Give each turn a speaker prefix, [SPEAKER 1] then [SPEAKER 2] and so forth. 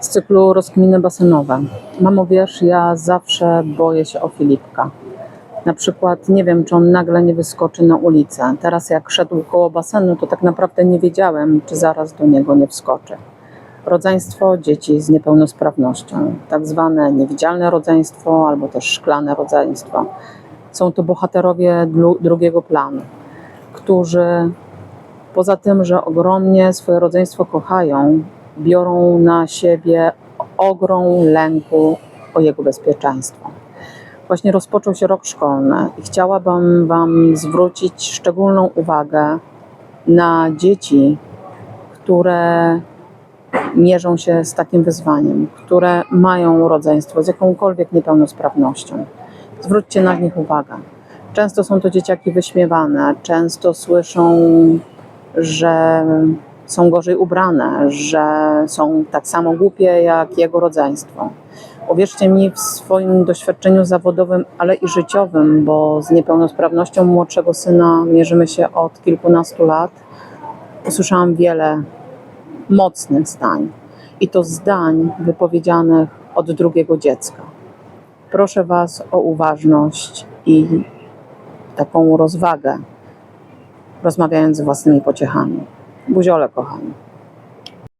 [SPEAKER 1] z cyklu Rozkminy basenowe. Mamo, wiesz, ja zawsze boję się o Filipka. Na przykład nie wiem, czy on nagle nie wyskoczy na ulicę. Teraz jak szedł koło basenu, to tak naprawdę nie wiedziałem, czy zaraz do niego nie wskoczy. Rodzeństwo dzieci z niepełnosprawnością, tak zwane niewidzialne rodzeństwo albo też szklane rodzeństwo. Są to bohaterowie drugiego planu, którzy poza tym, że ogromnie swoje rodzeństwo kochają, biorą na siebie ogrom lęku o jego bezpieczeństwo. Właśnie rozpoczął się rok szkolny i chciałabym Wam zwrócić szczególną uwagę na dzieci, które mierzą się z takim wyzwaniem, które mają rodzeństwo z jakąkolwiek niepełnosprawnością. Zwróćcie na nich uwagę. Często są to dzieciaki wyśmiewane, często słyszą, że są gorzej ubrane, że są tak samo głupie jak jego rodzeństwo. Uwierzcie mi, w swoim doświadczeniu zawodowym, ale i życiowym, bo z niepełnosprawnością młodszego syna mierzymy się od kilkunastu lat, usłyszałam wiele mocnych zdań. I to zdań wypowiedzianych od drugiego dziecka. Proszę Was o uważność i taką rozwagę, rozmawiając z własnymi pociechami. Buziolę, kochani.